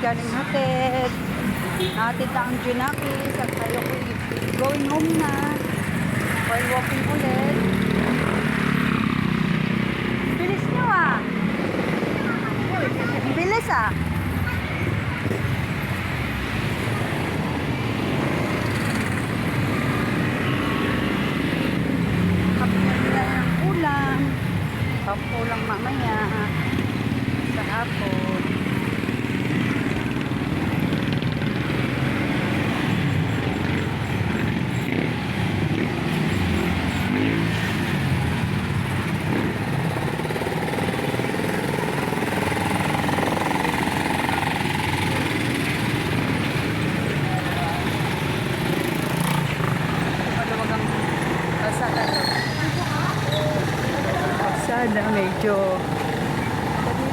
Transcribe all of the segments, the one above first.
galing hatid. Hatid na ang Junaki. Sa tayo ko going home na. While walking ulit. Bilis nyo ah. Bilis ah. Pampulang mamaya. Sa hapon. Maluwag ang kalsada. Kalsada medyo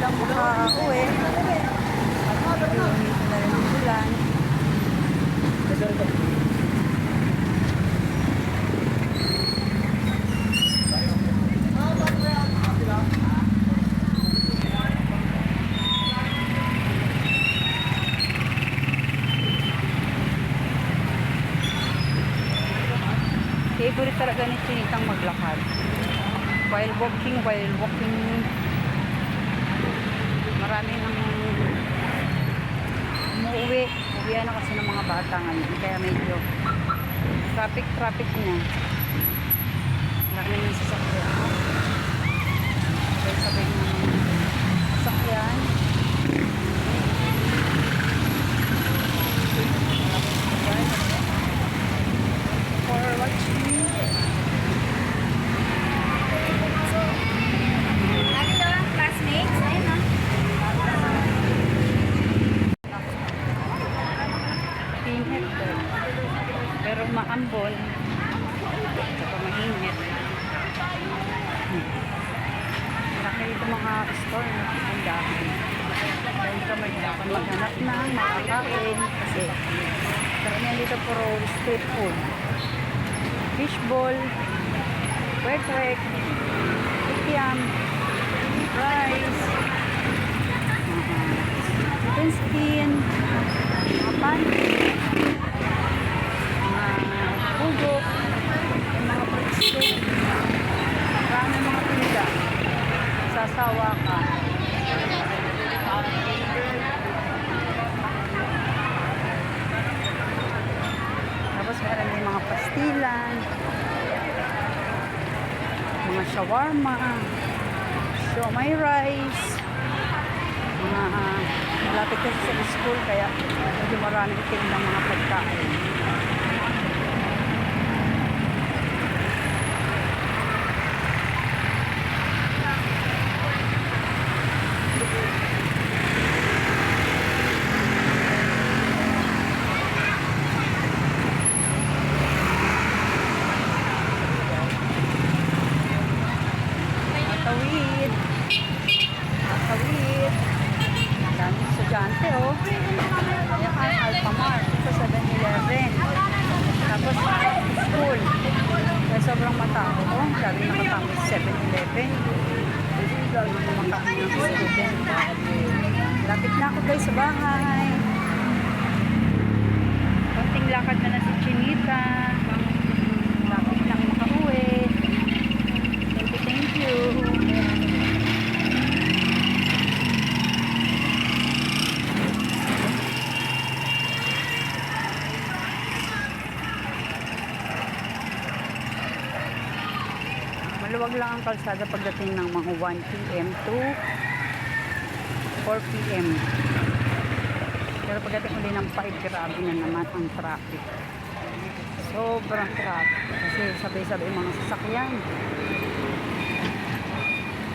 lang makauwi. At medyo na rin ang ulan. Favorite talaga ni Chinitang maglakad. While walking, while walking, marami nang umuwi. Uwihan na kasi ng mga bata ngayon. Kaya medyo traffic-traffic niya. Marami ng sasakyan. Sabay-sabay ng sasakyan. For watching. Lagi daw ang classmates. Ayun ah. Pinit doon. Pero maambon. Saka mainit. Hmm. Laki dito mga store na tindahan. Dahil ka maghihapon maghanap ng makakain. Kasi karamihan dito puro street food. Fishball, kwek-kwek, ikiam, rice, uh, skin, mga pancake, mga pugo, mga breadstick, marami mga tinda. Sasawa ka. Tapos meron din mga pastilan, mga shawarma, siomay rice, mga uh, malapit kasi sa school kaya medyo maraming tindang mga pagkain. Estudyante, oh. Ayan ka, Alphamar. Sa 7-Eleven. Tapos, school. Kaya sobrang matao. Oh, lagi nakatapos sa 7-Eleven. Kumakain ng student. Lapit na ako guys sa bahay. Konting lakad na na si Chinita. Lapit lang makauwi. Thank you, thank you. Maluwag lang ang kalsada pagdating ng mga 1 p.m. to 4 p.m. Pero pagdating uli ng 5, grabe na naman ang traffic. Sobrang traffic. Kasi sabay-sabay mga sasakyan.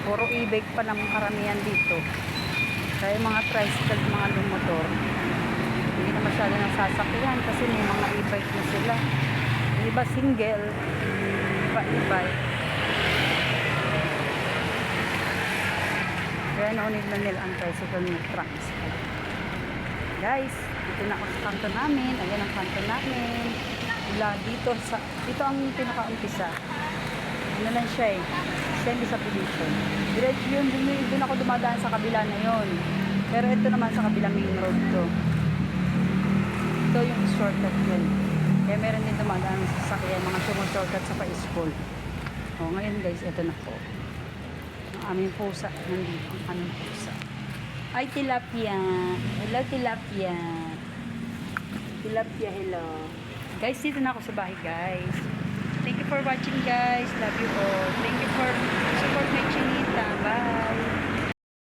Puro e-bike pa ng karamihan dito. Kaya mga tricycle, mga lumotor, hindi na masyado ng sasakyan kasi may mga e-bike na sila. Yung iba single, iba e-bike. Kaya naunid na nila ang tricycle ng trucks. Guys, dito na ako sa kanto namin. Ayan ang kanto namin. Mula dito sa, dito ang pinaka-umpisa. Ano lang siya eh. Semi subdivision. Diretso yun, dun, ako dumadaan sa kabila na yun. Pero ito naman sa kabilang main road to. Ito yung shortcut yun. Kaya meron din dumadaan ng sasakyan, mga shortcut sa pa-school. O, ngayon guys, ito na po. Ang aming pusa. Nandito ang aming pusa. Ay, tilapia. Hello, tilapia. Tilapia, hello. Guys, dito na ako sa bahay, guys. Thank you for watching, guys. Love you all. Thank you for support my chinita. Bye.